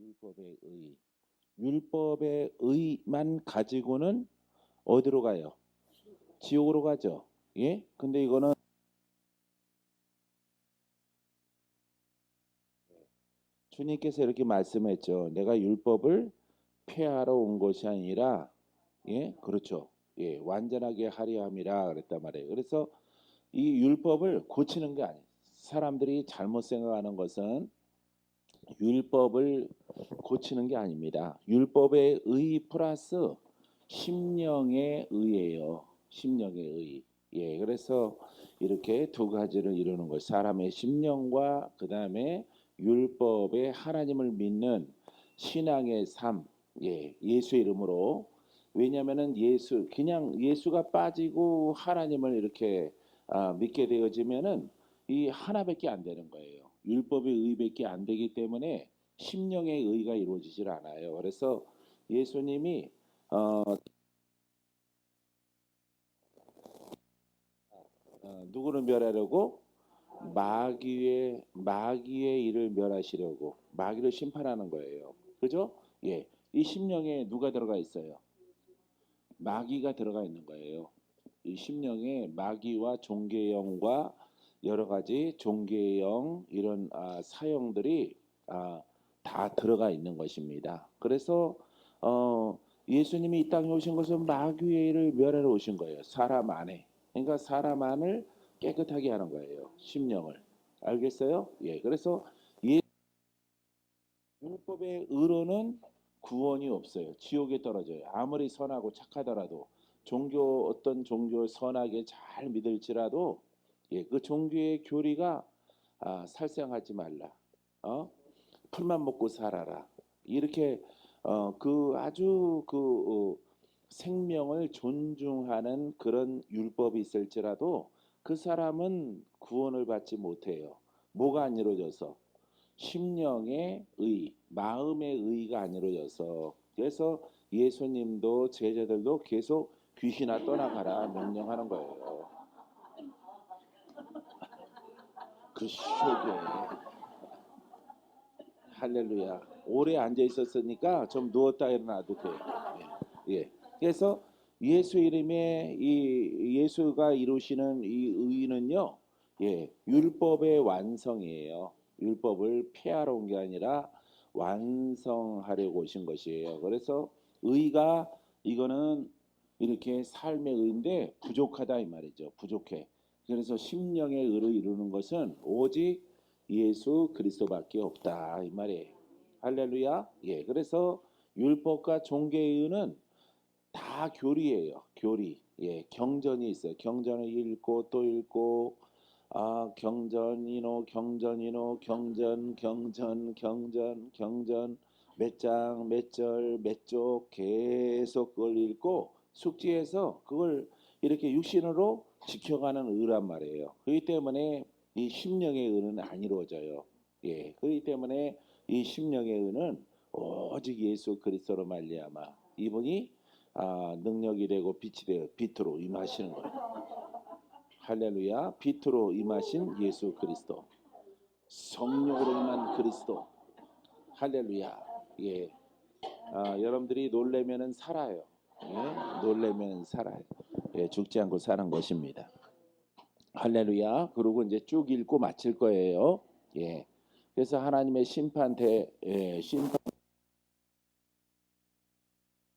율법의 의. 율법의 의만 가지고는 어디로 가요? 지옥으로 가죠. 예? 근데 이거는 주님께서 이렇게 말씀했죠. 내가 율법을 폐하러 온 것이 아니라 예? 그렇죠. 예, 완전하게 하려 함이라 그랬단 말이에요. 그래서 이 율법을 고치는 게 아니에요. 사람들이 잘못 생각하는 것은 율법을 고치는 게 아닙니다. 율법의 의 플러스 심령의 의예요. 심령의 의. 예, 그래서 이렇게 두 가지를 이루는 것. 사람의 심령과 그 다음에 율법의 하나님을 믿는 신앙의 삶. 예, 예수 이름으로. 왜냐하면은 예수 그냥 예수가 빠지고 하나님을 이렇게 아, 믿게 되어지면은 이 하나밖에 안 되는 거예요. 율법의 의밖에 안 되기 때문에 심령의 의가 이루어지질 않아요. 그래서 예수님이 어, 어, 누구를 멸하려고 마귀의 마귀의 일을 멸하시려고 마귀를 심판하는 거예요. 그죠? 예. 이 심령에 누가 들어가 있어요? 마귀가 들어가 있는 거예요. 이 심령에 마귀와 종교의 영과 여러 가지 종교의 영 이런 아, 사형들이 아, 다 들어가 있는 것입니다. 그래서 어, 예수님이 이 땅에 오신 것은 일을 멸하러 오신 거예요. 사람 안에. 그러니까 사람 안을 깨끗하게 하는 거예요. 심령을. 알겠어요? 예. 그래서 예 율법의 의로는 구원이 없어요. 지옥에 떨어져요. 아무리 선하고 착하더라도 종교 어떤 종교 선하게 잘 믿을지라도 예, 그 종교의 교리가 아, 살생하지 말라. 어? 풀만 먹고 살아라. 이렇게 어, 그 아주 그 어, 생명을 존중하는 그런 율법이 있을지라도 그 사람은 구원을 받지 못해요. 뭐가 안 이루어져서 심령의 의, 마음의 의가 안 이루어져서 그래서 예수님도 제자들도 계속 귀신아 떠나가라 명령하는 거예요. 그 속에 할렐루야. 오래 앉아 있었으니까 좀 누웠다 일어나도 돼. 예. 예. 그래서 예수 이름에 이 예수가 이루시는 이 의는요. 예. 율법의 완성이에요. 율법을 폐하러 온 게 아니라 완성하려고 오신 것이에요. 그래서 의가 이거는 이렇게 삶의 의인데 부족하다 이 말이죠. 부족해. 그래서 심령의 의를 이루는 것은 오직 예수 그리스도밖에 없다 이 말이에요. 할렐루야. 예. 그래서 율법과 종교의 의는 다 교리예요. 교리. 예. 경전이 있어요. 경전을 읽고 또 읽고 아 경전이노 경전이노 경전 경전 경전 경전 몇 장 몇 절 몇 쪽 계속 그걸 읽고 숙지해서 그걸 이렇게 육신으로 지켜가는 의란 말이에요. 그렇기 때문에 이 심령의 의는 안 이루어져요. 예, 그렇기 때문에 이 심령의 의는 오직 예수 그리스도로 말미암아 이분이 아, 능력이 되고 빛이 되어 빛으로 임하시는 거예요. 할렐루야, 빛으로 임하신 예수 그리스도, 성령으로 임한 그리스도. 할렐루야. 예, 아, 여러분들이 놀래면은 살아요. 예, 놀래면 살아요. 예, 죽지 않고 사는 것입니다. 할렐루야. 그리고 이제 쭉 읽고 마칠 거예요. 예. 그래서 하나님의 심판 대 예, 심판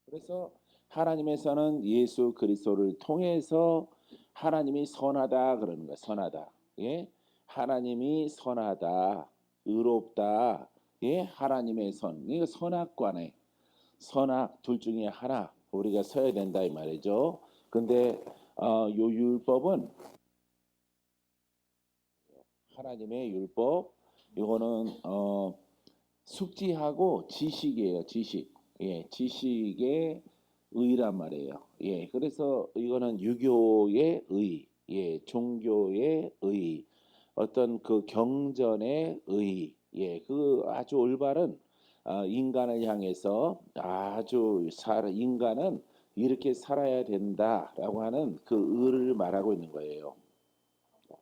그래서 하나님에서는 예수 그리스도를 통해서 하나님이 선하다 그러는 거야. 선하다. 예? 하나님이 선하다. 의롭다. 예? 하나님의 선. 이거 선악관에 선악 둘 중에 하나 우리가 서야 된다 이 말이죠. 근데 어, 요 율법은 하나님의 율법 이거는 어, 숙지하고 지식이에요. 지식. 예, 지식의 의란 말이에요. 예, 그래서 이거는 유교의 의, 예, 종교의 의, 어떤 그 경전의 의, 예, 그 아주 올바른 아, 인간을 향해서 아주 살 인간은 이렇게 살아야 된다라고 하는 그 의를 말하고 있는 거예요.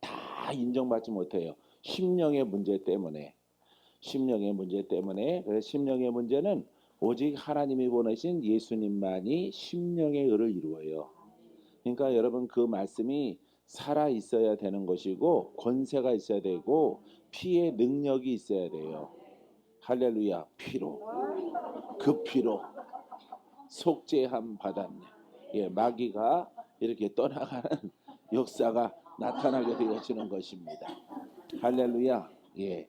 다 인정받지 못해요. 심령의 문제 때문에 심령의 문제 때문에 그래서 심령의 문제는 오직 하나님이 보내신 예수님만이 심령의 의를 이루어요. 그러니까 여러분 그 말씀이 살아 있어야 되는 것이고 권세가 있어야 되고 피의 능력이 있어야 돼요. 할렐루야 피로 그 피로 속죄함 받았네. 예, 마귀가 이렇게 떠나가는 역사가 나타나게 되어지는 것입니다. 할렐루야. 예.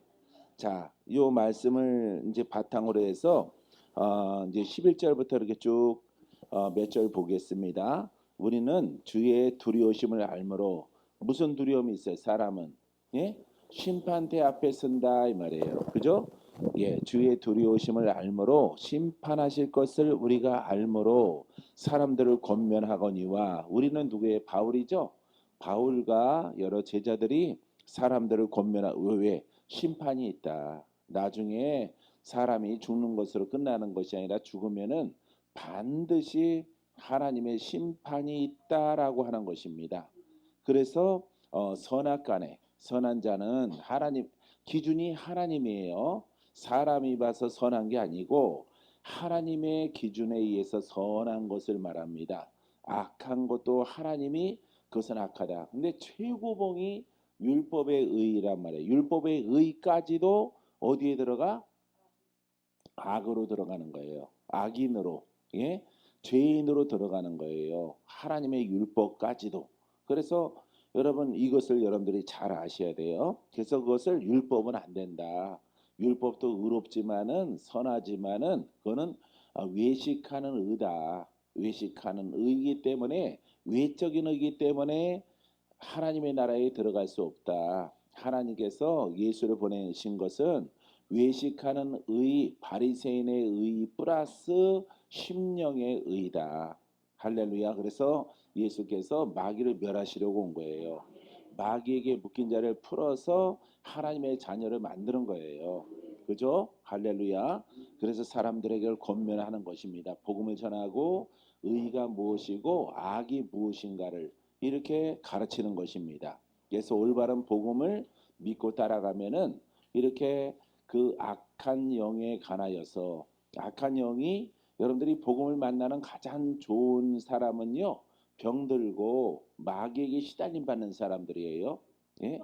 자, 이 말씀을 이제 바탕으로 해서 어, 이제 11절부터 이렇게 쭉 어, 몇절 보겠습니다. 우리는 주의 두려우심을 알므로 무슨 두려움이 있어요? 사람은 예? 심판대 앞에 선다 이 말이에요. 그죠? 예, 주의 두려우심을 알므로 심판하실 것을 우리가 알므로 사람들을 권면하거니와 우리는 누구의 바울이죠? 바울과 여러 제자들이 사람들을 권면하 왜, 왜 심판이 있다. 나중에 사람이 죽는 것으로 끝나는 것이 아니라 죽으면은 반드시 하나님의 심판이 있다라고 하는 것입니다. 그래서 어, 선악 간에 선한 자는 하나님 기준이 하나님이에요. 사람이 봐서 선한 게 아니고 하나님의 기준에 의해서 선한 것을 말합니다. 악한 것도 하나님이 그것은 악하다. 근데 최고봉이 율법의 의란 말이에요. 율법의 의까지도 어디에 들어가? 악으로 들어가는 거예요. 악인으로, 예, 죄인으로 들어가는 거예요. 하나님의 율법까지도. 그래서 여러분 이것을 여러분들이 잘 아셔야 돼요. 그래서 그것을 율법은 안 된다. 율법도 의롭지만은 선하지만은 그거는 아, 외식하는 의다. 외식하는 의이기 때문에 외적인 의이기 때문에 하나님의 나라에 들어갈 수 없다. 하나님께서 예수를 보내신 것은 외식하는 의, 바리새인의 의 플러스 심령의 의다. 할렐루야. 그래서 예수께서 마귀를 멸하시려고 온 거예요. 마귀에게 묶인 자를 풀어서 하나님의 자녀를 만드는 거예요. 그죠? 할렐루야. 그래서 사람들에게 권면하는 것입니다. 복음을 전하고 의가 무엇이고 악이 무엇인가를 이렇게 가르치는 것입니다. 그래서 올바른 복음을 믿고 따라가면은 이렇게 그 악한 영에 관하여서 악한 영이 여러분들이 복음을 만나는 가장 좋은 사람은요 병들고 마귀에게 시달림 받는 사람들이에요. 예,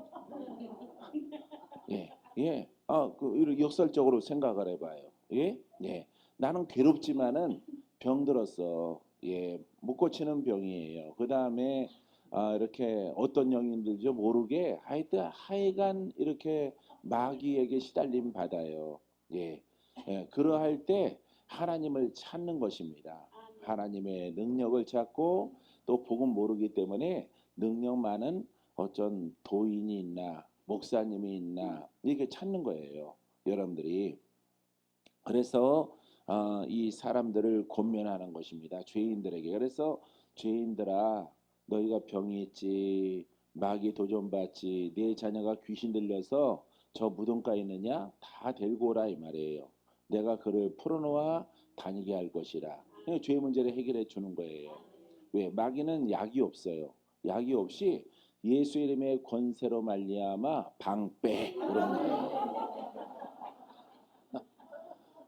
예, 예. 아, 그 이렇게 역설적으로 생각을 해봐요. 예, 예. 나는 괴롭지만은 병들었어. 예, 못 고치는 병이에요. 그 다음에 아, 이렇게 어떤 영인들죠 모르게 하여튼 하여간 이렇게 마귀에게 시달림 받아요. 예, 예. 그러할 때 하나님을 찾는 것입니다. 하나님의 능력을 찾고 또 복음 모르기 때문에 능력 많은 어쩐 도인이 있나 목사님이 있나 이렇게 찾는 거예요. 여러분들이 그래서 어, 이 사람들을 권면하는 것입니다. 죄인들에게 그래서 죄인들아 너희가 병이 있지 마귀 도전받지 내 자녀가 귀신 들려서 저 무덤가에 있느냐 다 데리고 오라 이 말이에요. 내가 그를 풀어놓아 다니게 할 것이라. 그냥 죄 문제를 해결해 주는 거예요. 왜 마귀는 약이 없어요. 약이 없이 예수 이름의 권세로 말미암아 방빼 그러는 거예요.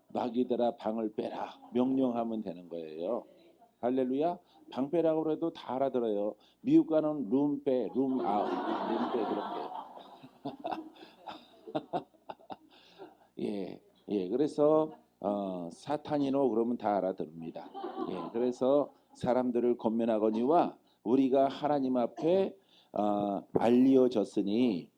마귀들아 방을 빼라 명령하면 되는 거예요. 할렐루야. 방빼라고 해도 다 알아들어요. 미국 가는 룸빼, 룸아웃, 룸빼 그런 게. 예, 예. 그래서 어, 사탄이노 그러면 다 알아들습니다. 예, 그래서 사람들을 권면하거니와 우리가 하나님 앞에 어, 알려졌으니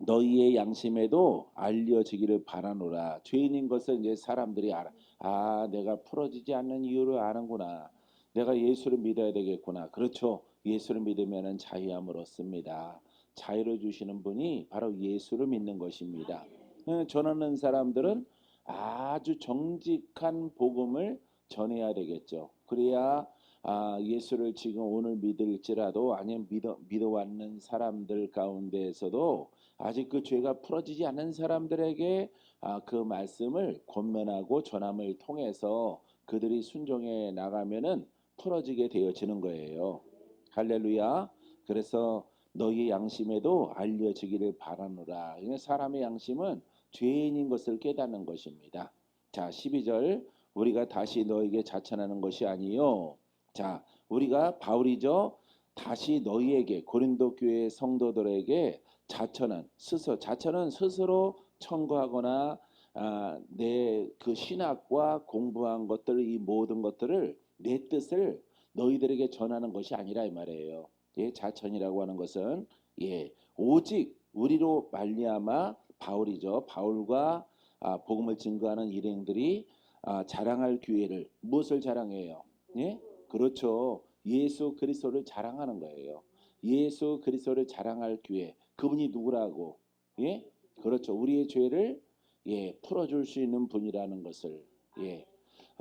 너희의 양심에도 알려지기를 바라노라. 죄인인 것을 이제 사람들이 알아. 아, 내가 풀어지지 않는 이유를 아는구나. 내가 예수를 믿어야 되겠구나. 그렇죠. 예수를 믿으면 자유함을 얻습니다. 자유를 주시는 분이 바로 예수를 믿는 것입니다. 어, 전하는 사람들은 아주 정직한 복음을 전해야 되겠죠. 그래야 아, 예수를 지금 오늘 믿을지라도 아니면 믿어 믿어왔는 사람들 가운데에서도 아직 그 죄가 풀어지지 않은 사람들에게 아, 그 말씀을 권면하고 전함을 통해서 그들이 순종해 나가면은 풀어지게 되어지는 거예요. 할렐루야. 그래서 너희 양심에도 알려지기를 바라노라. 사람의 양심은 죄인인 것을 깨닫는 것입니다. 자, 12절 우리가 다시 너에게 자천하는 것이 아니요. 자, 우리가 바울이죠. 다시 너희에게 고린도 교회 성도들에게 자천은 스스로 자천은 스스로 청구하거나 아, 내그 신학과 공부한 것들 이 모든 것들을 내 뜻을 너희들에게 전하는 것이 아니라 이 말이에요. 예, 자천이라고 하는 것은 예, 오직 우리로 말미암아 바울이죠. 바울과 아, 복음을 증거하는 일행들이 아, 자랑할 기회를 무엇을 자랑해요? 예? 그렇죠. 예수 그리스도를 자랑하는 거예요. 예수 그리스도를 자랑할 기회. 그분이 누구라고? 예? 그렇죠. 우리의 죄를 예, 풀어 줄 수 있는 분이라는 것을 예,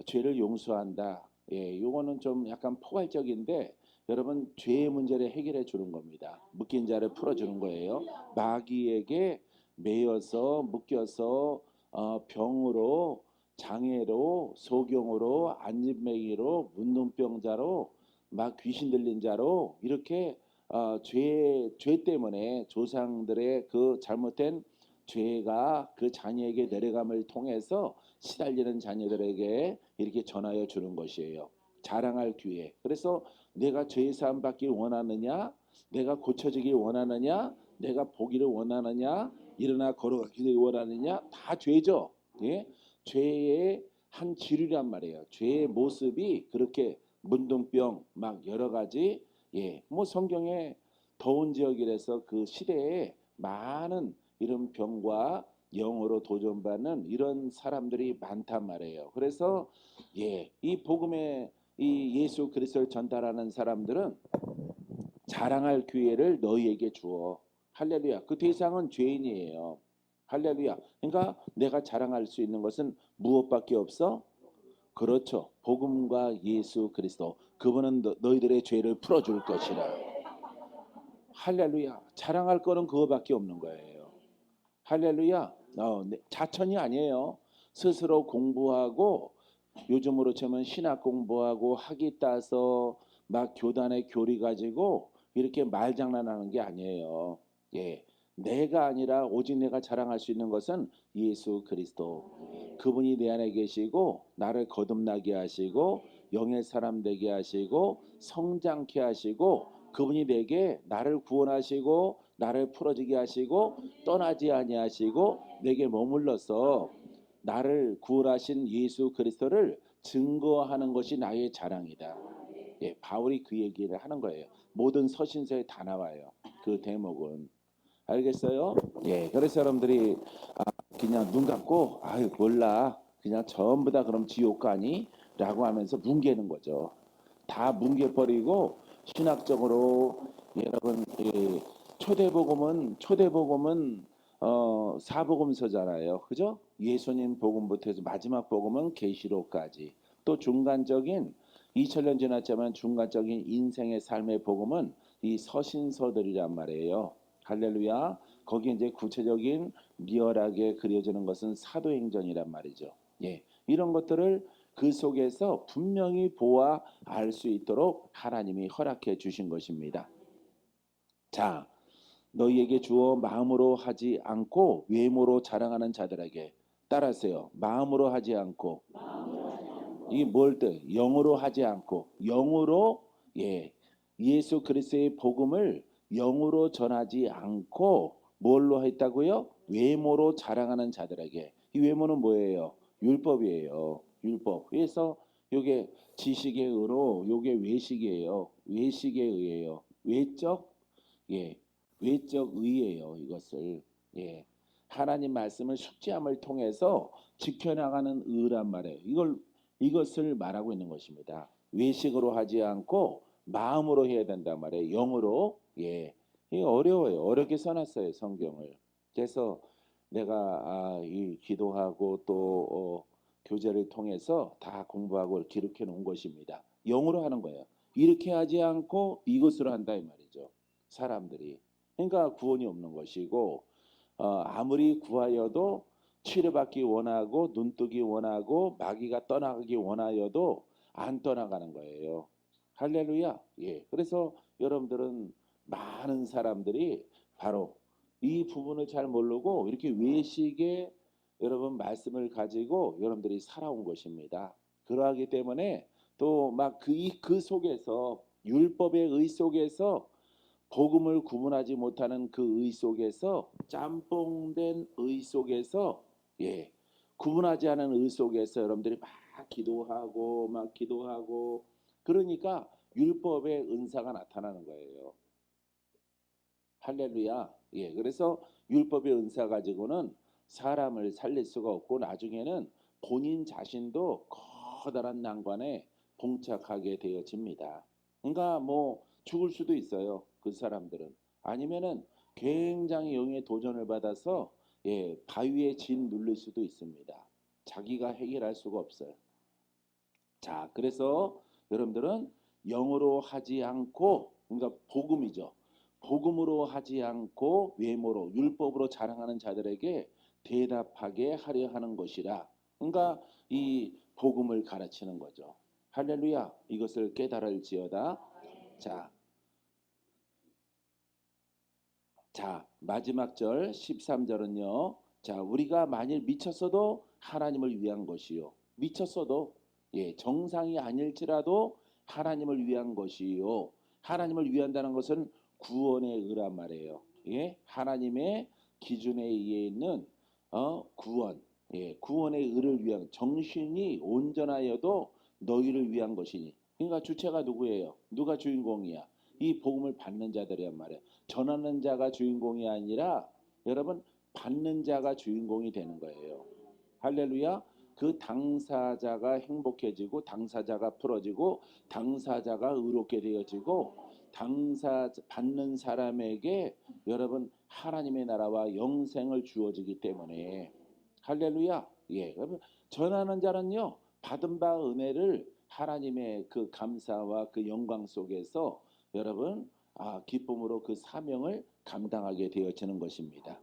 죄를 용서한다. 예, 요거는 좀 약간 포괄적인데 여러분 죄의 문제를 해결해 주는 겁니다. 묶인 자를 풀어 주는 거예요. 마귀에게 매여서 묶여서 어, 병으로 장애로 소경으로 안진뱅이로 문둥병자로 막 귀신 들린 자로 이렇게 어, 죄, 죄 때문에 조상들의 그 잘못된 죄가 그 자녀에게 내려감을 통해서 시달리는 자녀들에게 이렇게 전하여 주는 것이에요. 자랑할 기회. 그래서 내가 죄 사함 받길 원하느냐, 내가 고쳐지길 원하느냐, 내가 보기를 원하느냐, 일어나 걸어가기를 원하느냐, 다 죄죠. 예? 죄의 한 지류란 말이에요. 죄의 모습이 그렇게 문둥병 막 여러 가지 예, 뭐 성경에 더운 지역이라서 그 시대에 많은 이런 병과 영으로 도전받는 이런 사람들이 많단 말이에요. 그래서 예, 이 복음의 이 예수 그리스도를 전달하는 사람들은 자랑할 기회를 너희에게 주어. 할렐루야. 그 대상은 죄인이에요. 할렐루야. 그러니까 내가 자랑할 수 있는 것은 무엇밖에 없어? 그렇죠. 복음과 예수 그리스도. 그분은 너, 너희들의 죄를 풀어줄 것이라. 할렐루야. 자랑할 거는 그거밖에 없는 거예요. 할렐루야. 어, 네, 자천이 아니에요. 스스로 공부하고 요즘으로 치면 신학 공부하고 학위 따서 막 교단의 교리 가지고 이렇게 말장난하는 게 아니에요. 예. 내가 아니라 오직 내가 자랑할 수 있는 것은 예수 그리스도. 그분이 내 안에 계시고 나를 거듭나게 하시고 영의 사람 되게 하시고 성장케 하시고 그분이 내게 나를 구원하시고 나를 풀어지게 하시고 떠나지 아니하시고 내게 머물러서 나를 구원하신 예수 그리스도를 증거하는 것이 나의 자랑이다. 예, 바울이 그 얘기를 하는 거예요. 모든 서신서에 다 나와요. 그 대목은 알겠어요? 예, 그래서 여러분들이 아, 그냥 눈 감고 아유 몰라 그냥 전부 다 그럼 지옥 가니?라고 하면서 뭉개는 거죠. 다 뭉개버리고 신학적으로 여러분 예, 초대복음은 초대복음은 어, 사복음서잖아요. 그죠? 예수님 복음부터 해서 마지막 복음은 계시록까지. 또 중간적인 2000년 지났지만 중간적인 인생의 삶의 복음은 이 서신서들이란 말이에요. 할렐루야. 거기 이제 구체적인 리얼하게 그려지는 것은 사도행전이란 말이죠. 예. 이런 것들을 그 속에서 분명히 보아 알 수 있도록 하나님이 허락해 주신 것입니다. 자, 너희에게 주어 마음으로 하지 않고 외모로 자랑하는 자들에게 따라하세요. 마음으로 하지 않고 이게 뭘 뜻? 영으로 하지 않고 영으로 예 예수 그리스도의 복음을 영으로 전하지 않고 뭘로 했다고요? 외모로 자랑하는 자들에게 이 외모는 뭐예요? 율법이에요. 율법. 그래서 요게 지식의 의로 요게 외식이에요. 외식에 의해요. 외적 예 외적 의예요. 이것을 예 하나님 말씀을 숙지함을 통해서 지켜나가는 의란 말이에요. 이걸 이것을 말하고 있는 것입니다. 외식으로 하지 않고 마음으로 해야 된단 말이에요. 영으로 예. 이게 어려워요. 어렵게 써놨어요 성경을. 그래서 내가 아, 이 기도하고 또 어, 교제를 통해서 다 공부하고 기록해 놓은 것입니다. 영으로 하는 거예요. 이렇게 하지 않고 이것으로 한다 이 말이죠. 사람들이. 그러니까 구원이 없는 것이고 어, 아무리 구하여도 치료받기 원하고 눈뜨기 원하고 마귀가 떠나가기 원하여도 안 떠나가는 거예요. 할렐루야. 예. 그래서 여러분들은 많은 사람들이 바로 이 부분을 잘 모르고 이렇게 외식에 여러분 말씀을 가지고 여러분들이 살아온 것입니다. 그러하기 때문에 또 막 그 그 속에서 율법의 의 속에서 복음을 구분하지 못하는 그 의 속에서 짬뽕된 의 속에서 예 구분하지 않은 의 속에서 여러분들이 막 기도하고 막 기도하고 그러니까 율법의 은사가 나타나는 거예요. 할렐루야. 예. 그래서 율법의 은사 가지고는 사람을 살릴 수가 없고 나중에는 본인 자신도 커다란 난관에 봉착하게 되어집니다. 그러니까 뭐 죽을 수도 있어요. 그 사람들은 아니면은 굉장히 영의 도전을 받아서 예, 바위에 진 눌릴 수도 있습니다. 자기가 해결할 수가 없어요. 자, 그래서 여러분들은 영어로 하지 않고 그러니까 복음이죠. 복음으로 하지 않고 외모로 율법으로 자랑하는 자들에게 대답하게 하려 하는 것이라. 그러니까 이 복음을 가르치는 거죠. 할렐루야. 이것을 깨달을지어다. 자. 자, 마지막 절 13절은요. 자, 우리가 만일 미쳤어도 하나님을 위한 것이요. 미쳤어도 예, 정상이 아닐지라도 하나님을 위한 것이요. 하나님을 위한다는 것은 구원의 의란 말이에요. 예, 하나님의 기준에 의해 있는 어, 구원, 예, 구원의 의를 위한 정신이 온전하여도 너희를 위한 것이니. 그러니까 주체가 누구예요? 누가 주인공이야? 이 복음을 받는 자들이란 말이에요. 전하는 자가 주인공이 아니라 여러분 받는 자가 주인공이 되는 거예요. 할렐루야. 그 당사자가 행복해지고 당사자가 풀어지고 당사자가 의롭게 되어지고 당사 받는 사람에게 여러분 하나님의 나라와 영생을 주어지기 때문에 할렐루야. 예. 여러분 전하는 자는요. 받은 바 은혜를 하나님의 그 감사와 그 영광 속에서 여러분 아, 기쁨으로 그 사명을 감당하게 되어지는 것입니다.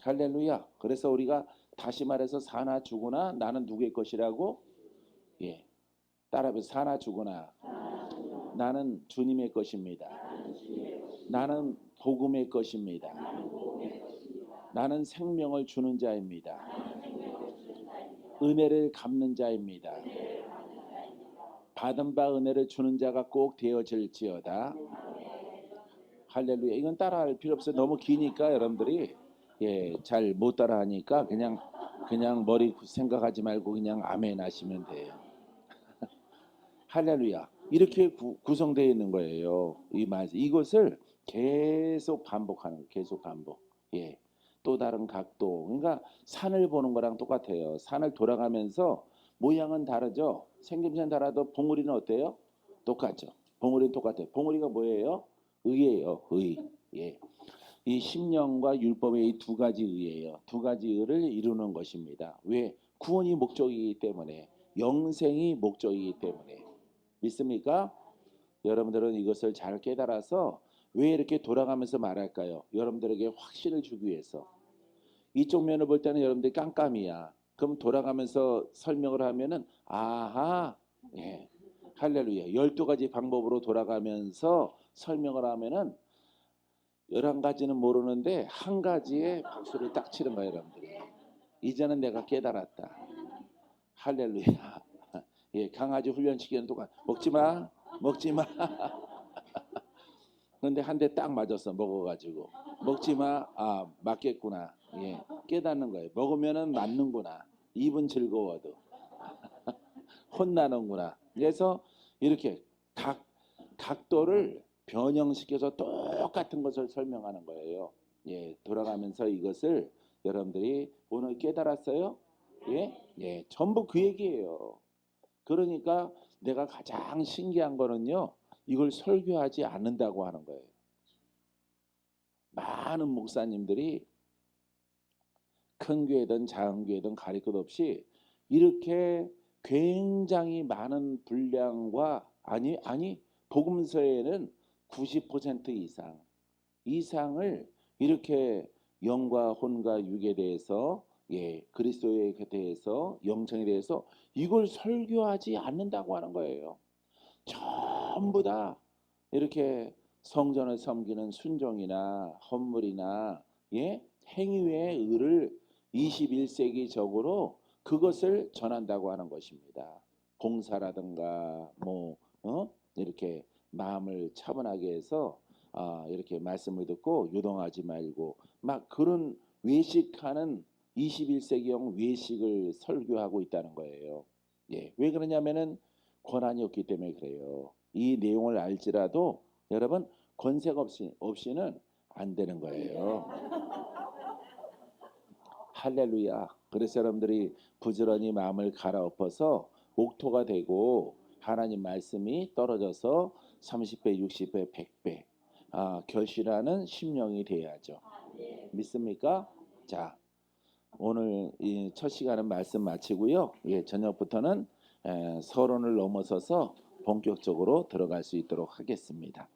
할렐루야. 그래서 우리가 다시 말해서 사나 죽으나 나는 누구의 것이라고? 예. 따라해서 사나 죽으나 나는 주님의 것입니다. 나는 복음의 것입니다. 나는 생명을 주는 자입니다. 은혜를 갚는 자입니다. 받은 바 은혜를 주는 자가 꼭 되어질지어다. 할렐루야. 이건 따라할 필요 없어요. 너무 기니까 여러분들이 예, 잘 못 따라하니까 그냥 그냥 머리 생각하지 말고 그냥 아멘 하시면 돼요. 할렐루야. 이렇게 구, 구성되어 있는 거예요. 이 말, 이것을 계속 반복하는 거예요. 계속 반복. 예. 또 다른 각도. 그러니까 산을 보는 거랑 똑같아요. 산을 돌아가면서 모양은 다르죠. 생김새는 달라도 봉우리는 어때요? 똑같죠. 봉우리는 똑같아요. 봉우리가 뭐예요? 의예요. 의. 예. 이 심령과 율법의 이 두 가지 의예요. 두 가지 의를 이루는 것입니다. 왜? 구원이 목적이기 때문에 영생이 목적이기 때문에 믿습니까? 여러분들은 이것을 잘 깨달아서 왜 이렇게 돌아가면서 말할까요? 여러분들에게 확신을 주기 위해서 이쪽 면을 볼 때는 여러분들이 깜깜이야. 그럼 돌아가면서 설명을 하면은 아하 예 할렐루야 열두 가지 방법으로 돌아가면서 설명을 하면은 열한 가지는 모르는데 한 가지에 박수를 딱 치는 거예요 여러분들이 이제는 내가 깨달았다. 할렐루야. 예 강아지 훈련시키는 동안 먹지 마 먹지 마. 근데 한 대 딱 맞았어 먹어가지고 먹지 마 아 맞겠구나. 예 깨닫는 거예요. 먹으면은 맞는구나. 입은 즐거워도. 혼나는구나. 그래서 이렇게 각 각도를 변형시켜서 똑같은 것을 설명하는 거예요. 예, 돌아가면서 이것을 여러분들이 오늘 깨달았어요? 예, 예, 전부 그 얘기예요. 그러니까 내가 가장 신기한 거는요, 이걸 설교하지 않는다고 하는 거예요. 많은 목사님들이 큰 교회든 작은 교회든 가릴 것 없이 이렇게 굉장히 많은 분량과 아니 아니 복음서에는 90% 이상 이상을 이렇게 영과 혼과 육에 대해서 예 그리스도에 대해서 영성에 대해서 이걸 설교하지 않는다고 하는 거예요. 전부 다 이렇게 성전을 섬기는 순종이나 헌물이나 예 행위의 의를 21세기 적으로 그것을 전한다고 하는 것입니다. 봉사라든가 뭐 어? 이렇게 마음을 차분하게 해서 아, 이렇게 말씀을 듣고 유동하지 말고 막 그런 외식하는 21세기형 외식을 설교하고 있다는 거예요. 예, 왜 그러냐면은 권한이 없기 때문에 그래요. 이 내용을 알지라도 여러분 권세가 없이 없이는 안 되는 거예요. 할렐루야. 그래서 여러분들이 부지런히 마음을 갈아엎어서 옥토가 되고 하나님 말씀이 떨어져서 30배, 60배, 100배 아, 결실하는 심령이 돼야죠. 믿습니까? 자, 오늘 이 첫 시간은 말씀 마치고요. 예, 저녁부터는 에, 서론을 넘어서서 본격적으로 들어갈 수 있도록 하겠습니다.